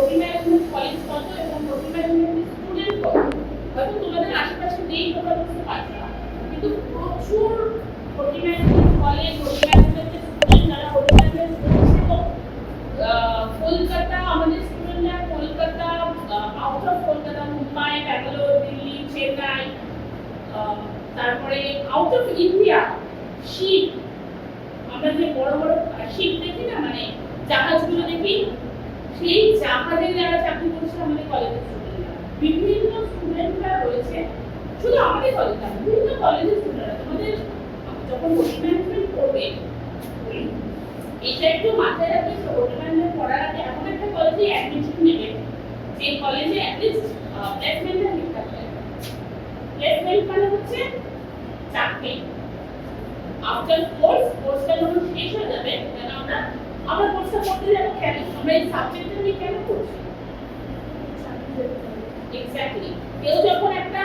College কত এবং তোমাদের আশেপাশে নেই কিন্তু প্রচুর হোটেল কলেজ কলকাতা, আমাদের স্টুডেন্টরা কলকাতা আউট অফ কলকাতা, মুম্বাই, ব্যাঙ্গালোর, দিল্লি, চেন্নাই তারপরে আউট অফ ইন্ডিয়া শিপ আমরা যে বড় বড় শিপ দেখি না মানে জাহাজগুলো দেখি সেই জাহাজে যারা চাকরি করছে আমাদের কলেজের বিভিন্ন স্টুডেন্টরা রয়েছে। শুধু আমাদের কলেজ না, বিভিন্ন কলেজের স্টুডেন্টরা তোমাদের যখন হোটেল করবে, এটা একটু মাথায় রাখবে যে পড়ার আগে এমন একটা কলেজে অ্যাডমিশন নেবে যে কলেজে অ্যাটলিস্ট প্লেসমেন্টটা ঠিক থাকবে প্লেসমেন্ট মানে হচ্ছে চাকরি। আফটার কোর্স কোর্সটা যখন শেষ হয়ে যাবে কেন আমরা কোর্সটা করতে যাব কেন আমরা এই সাবজেক্টটা নিয়ে কেন করছি এক্স্যাক্টলি কেউ যখন একটা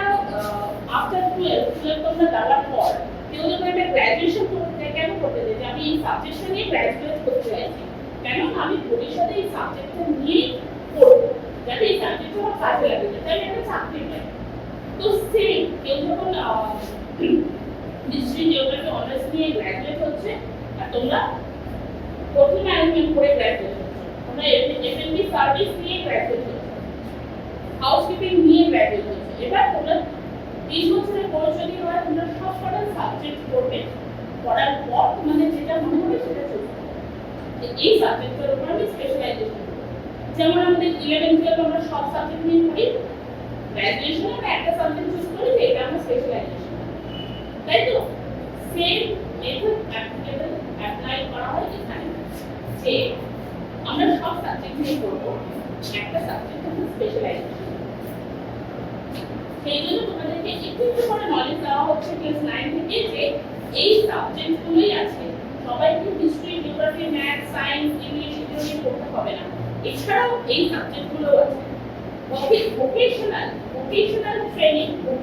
আফটার টুয়েলভ টুয়েলভ তোমরা দেওয়ার পর, কেউ যখন একটা গ্র্যাজুয়েশন করতে কেন করতে যে আমি এই সাবজেক্টটা নিয়ে গ্র্যাজুয়েট করতে চাইছি কেন আমি ভবিষ্যতে এই সাবজেক্টটা নিয়েই পড়ব? যাতে এই সাবজেক্টটা আমার কাজে লাগে, যাতে আমি একটা চাকরি পাই। তো সেম কেউ যখন হিস্ট্রি জিওগ্রাফি অনার্স নিয়ে গ্র্যাজুয়েট হচ্ছে, আর তোমরা হোটেল ম্যানেজমেন্ট করে গ্র্যাজুয়েট হচ্ছে তোমরা এফএনবি সার্ভিস নিয়ে গ্র্যাজুয়েট হচ্ছে হাউসকিপিং নিয়ে গ্র্যাজুয়েট হচ্ছে এবার তোমরা তিন বছরের কোর্স যদি হয় সব কটা সাবজেক্ট পড়বে। পড়ার পর তোমাদের যেটা মনে হবে সেটা চুজ এই সাবজেক্টের উপর আমি স্পেশালাইজেশন যেমন আমাদের ইলেভেন টুয়েলভ আমরা সব সাবজেক্ট নিয়ে পড়ি। গ্র্যাজুয়েশনে আমরা একটা সাবজেক্ট চুজ করি এটা আমার স্পেশালাইজেশন তাই তো? সেম অ্যাপ্লাই করা হয় এখানে যে আমরা সব সাবজেক্ট নিয়ে পড়ব, একটা সাবজেক্ট আমাদের স্পেশালাইজেশন সেই জন্য তোমাদেরকে একটু একটু করে নলেজ দেওয়া হচ্ছে ক্লাস নাইন থেকে যে এই সাবজেক্টগুলোই আছে, সবাইকে history geography math science English এগুলো নিয়ে পড়তে হবে না। এছাড়াও এই সাবজেক্টগুলো আছে। Vocational vocational training